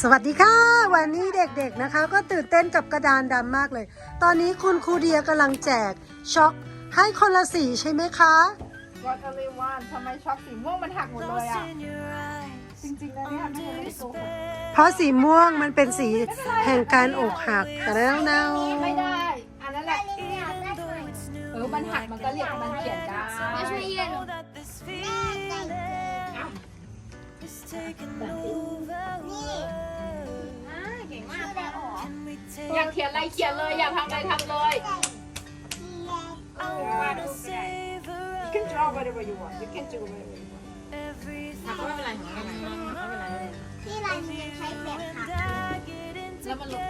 สวัสดีค่ะ วันนี้เด็กๆนะคะ ก็ตื่นเต้นกับกระดานดำมากเลย ตอนนี้คุณครูเดียกำลังแจกช็อกให้คนละสีใช่ไหมคะก็ทะเลวานทำไมช็อกสีม่วงมันหักหมดเลยอะ จริงๆแล้วเนี่ยไม่ได้โกหกเพราะสีม่วงมันเป็นสีแห่งการอกหักแต่แล้วนะไม่ได้ อันนั้นแหละเออมันหักมันก็เรียกมันเขียนได้มาช่วยเย็นเก่งมาก อยากเขียนอะไรเขียนเลย อยากทำอะไรทำเลย You can draw whatever you want you can do whatever you want ก็ไม่เป็นไรของเราไม่เป็นไรที่ลายมือใช้แบบหักแล้วมันลง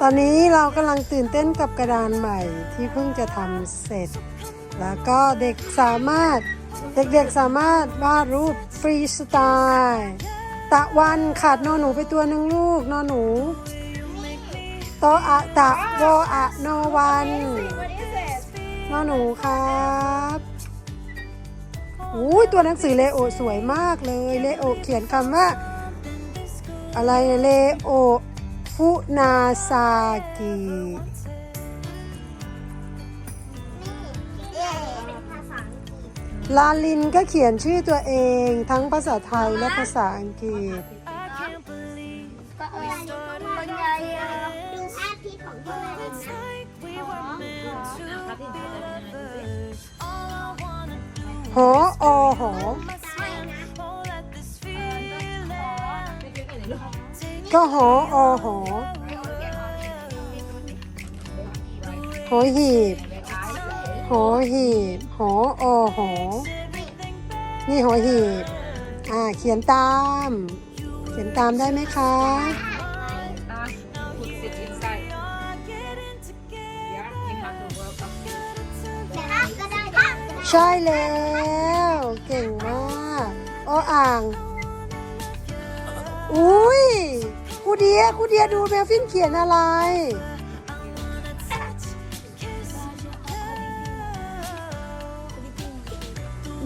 ตอนนี้เรากำลังตื่นเต้นกับกระดานใหม่ที่เพิ่งจะทำเสร็จ แล้วก็เด็กสามารถเด็กๆสามารถวาดรูป ฟรีสไตล์ตะวันขาดนอหนูไปตัวหนึ่งลูกนอหนูโตอะตะโวอะโนวัน What is it นอหนูครับอุ้ยตัวหนังสือเลโอสวยมากเลยเลโอเขียนคำว่า อะไรเลโอฟุนาซากิ ลาลินก็เขียนชื่อตัวเองทั้งภาษาไทยและภาษาอังกฤษ ก็เออคนใหญ่ดูภาพที่ของพวเรานะหอหอก็หออหอหอหีบ หอหีบหออหอนี่หอหีบ อ่า เขียนตาม เขียนตามได้ไหมคะ Ah, put it inside. Yeah, you have to work up. แต่ภาพก็ได้ภาพก็ได้ใช่แล้ว เก่งมากอ้ออ่าง อุ้ยครูเดียครูเดียดูเบลฟินเขียนอะไร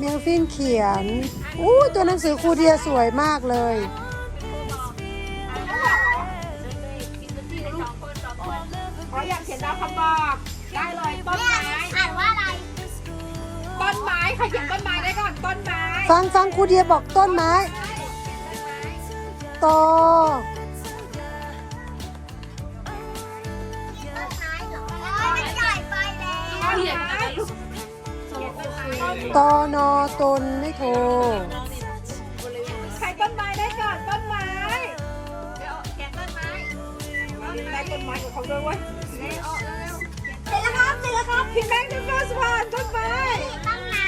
เบลฟินเขียนอู้ตัวหนังสือครูเดียสวยมากเลยเพราะอยากเขียนดาวคำบอกได้เลยต้นเนี่ยไม้อ่านว่าอะไร ต้นไม้ใครเขียนต้นไม้ได้ก่อนต้นไม้ฟังฟังครูเดียบอกต้นไม้ตอต้ ตอนอตนไม่โทร ใครต้นไม้ได้ก่อนต้นไม้ได้ต้นไม้กับเขาด้วยเว้ยเสร็จแล้วครับเสร็จแล้วครับพี่แบงค์ the first one ต้นไม้ต้นไม้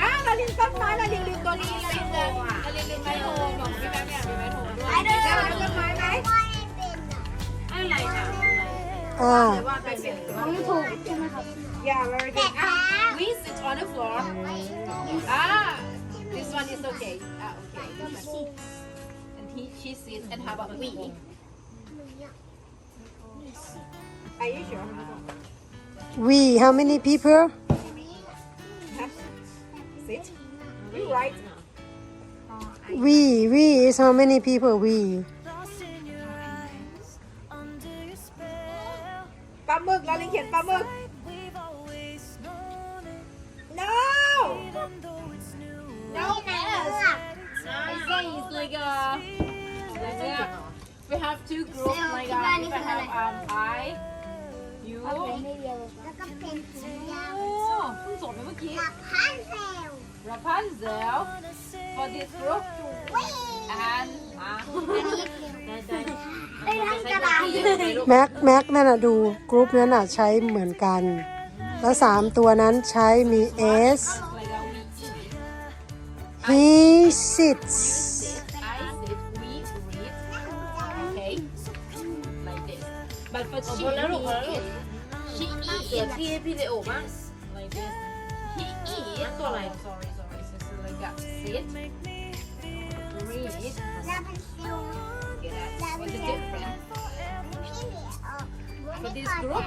อ้าวนารินต้นไม้นารินลืมตัวนี้นารินลืมนารินลืมไม้โทของพี่แบงค์เนี่ยมีไม้โทด้วยไปเด้อได้ต้นไม้ไหมว่าให้เป็นอะอะไรค่ะอ่าว่าใครเป็นถูกใช่ไหมครับ Yeah very เสร็ good จแล้ว we sit on the floor ah this one is okay. Ah okay. This one. and he she sits and how about we. are you sure? We how many people? Sit you right we we is how many people we we have two groups like uh, if I have um I you แล้วก็เป็นสียาวโอ้เพิ่งสอนไปเมื่อกี้กับพันเซล Rapunzel for this group วิ่ง and อะได้ทั้งกระดาษแม็กแม็กนั่นน่ะดูกรุ๊ปนั้นน่ะใช้เหมือนกัน แล้วสามตัวนั้นใช้มี S like a we he sits But for she is, she is. 贴屁的欧巴 like this. He is. 那过来，sorry sorry，就是 like that's. For this group,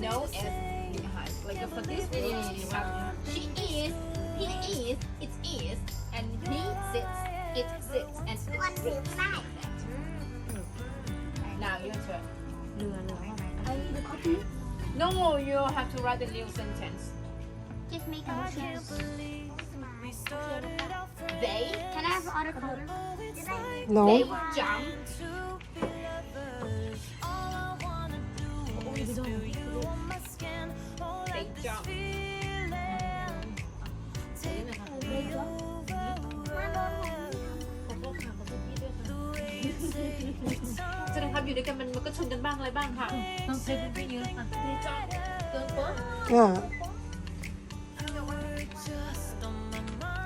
no behind. Like for this she is, he is, it is, and he sits, it sits, and it sits. Eats you have to write the new sentence. Just make a choose. They, Can I have autocolor? Did I? no they jump. They jump. แสดงความอยู่ด้วยกันมันมันก็ชนกันบ้างอะไรบ้างค่ะต้องใช้ไม่เยอะค่ะ They jump. Don't go. อ่า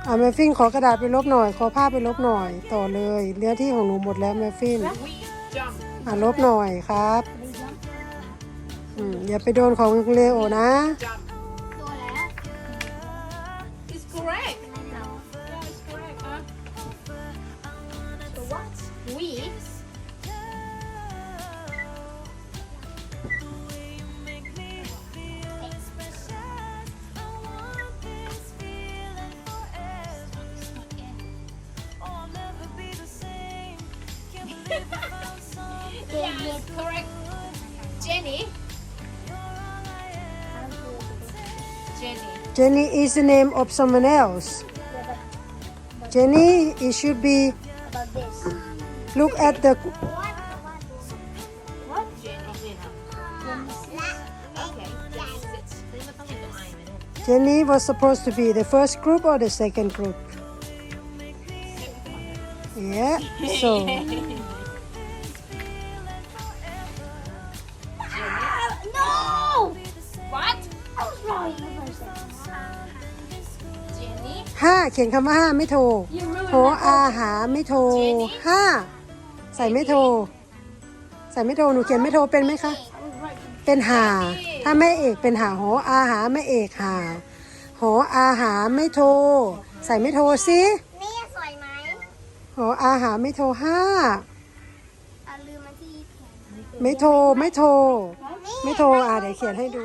อ่าแมฟฟินขอกระดาษไปลบหน่อย ขอผ้าไปลบหน่อย ต่อเลยเนื้อที่ของหนูหมดแล้วแมฟฟิน We jump. อ่าลบหน่อยครับอืมอย่าไปโดนของเลโอนะ Jump. ตัวแล้ว It's correct. เรา Yeah, it's correct. Huh? ตัว We will correct Jenny. Jenny. Jenny is the name of someone else. Jenny, it should be. Look at the. Jenny was supposed to be the first group or the second group? Yeah, so. ห้าเขียนคำว่าห้าไม่โทร You ruined โทรอาหาไม่โทรห้าใส่ไม่โทรใส่ไม่โทรหนูเขียนไม่โทรเป็นไหมคะ I was right. เป็นหา ถ้าไม่เอกเป็นหาหออาหาไม่เอกหาหออาหาไม่โทรใส่ไม่โทรสินี่สวยไหมหออาหาไม่โทรห้าอะลืมมาที่แขนไม่โทรไม่โทรไม่โทรอะเดี๋ยวเขียนให้ดู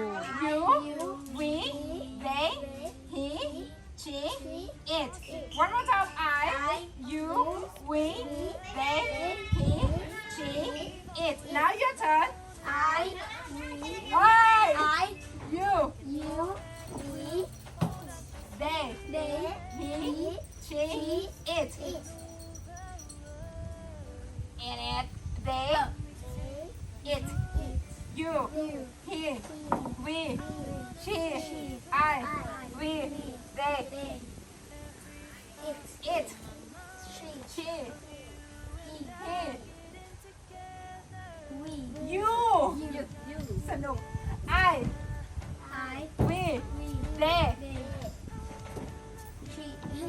you, we, they, he, she, it. Now your turn. I, I, you, you, we, they, they, he, she, it. In it, they, it, you, he, we, she, I, we, they, it, it, she, she, he, he, we, you, you, you, สนุก I, I, we, we, they, they, she, he,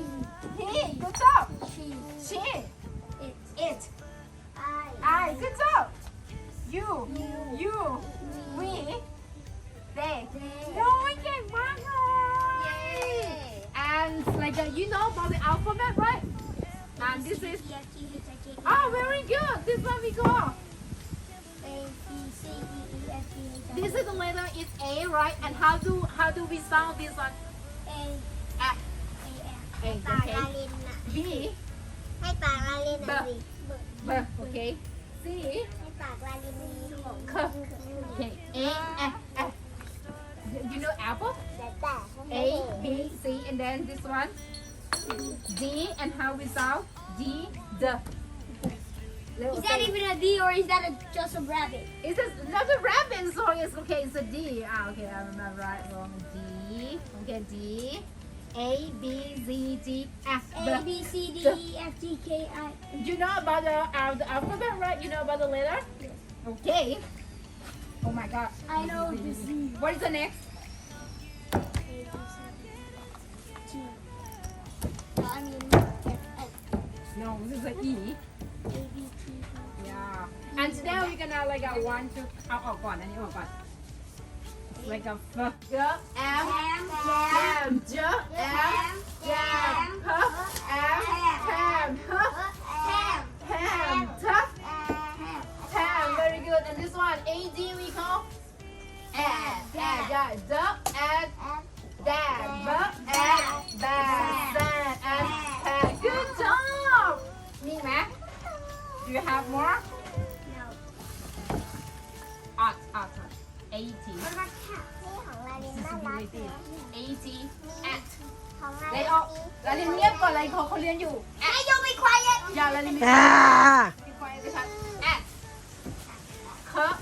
he, good job. she, She, it, it, I, I, good job. You, You. you, we, they. they. น้อยเก่งมากเลย And like uh, you know about the alphabet, right? And this is. Oh, very good. This one we go. This is the letter is A, right? And how do how do we sound this one? A. A. A. Okay. B. ให้ปากลาลินนะ B. B. Okay. C. ให้ปากลาลิน C. Okay. A. A. A. You know apple? A. B. C. And then this one. D, and how we sound? D, D. Is that even a D or is that a, just a rabbit? It's a, not a rabbit song. It's okay. It's a D. Ah, okay. I remember right. Wrong. D. Okay. D. A B Z D F. A, B, C, D, E, F, G, K, I. You know about the uh, the alphabet, right? You know about the letter. Okay. Oh my God. I know the Z. What is the next? No, this is an E. Yeah. And now we're gonna like a one, two, oh, oh, out, out, one, and out, oh, one. It's like a F, J, M, M, J, M, Jam, H, M, Ham, Ham, Ham, Ham, Ham. Very good. And this one, A D, we call. Dad, dad, dad, dad, dad, dad, dad, dad, dad, dad, dad, dad, dad, dad, dad, dad, dad, Do you have more? no. Art, art, art. A, eighty มันมาค่ะนี่ของลาลินน่ารักเลย eighty at ของลาเลลิยนออกลาลินเงียบก่อนลาลินเขาเขาเรียนอยู่ ไอ้ยูไม่ควายเย็นอย่าลาลินไม่อ่าไม่ควายไม่ชัด at เคอะ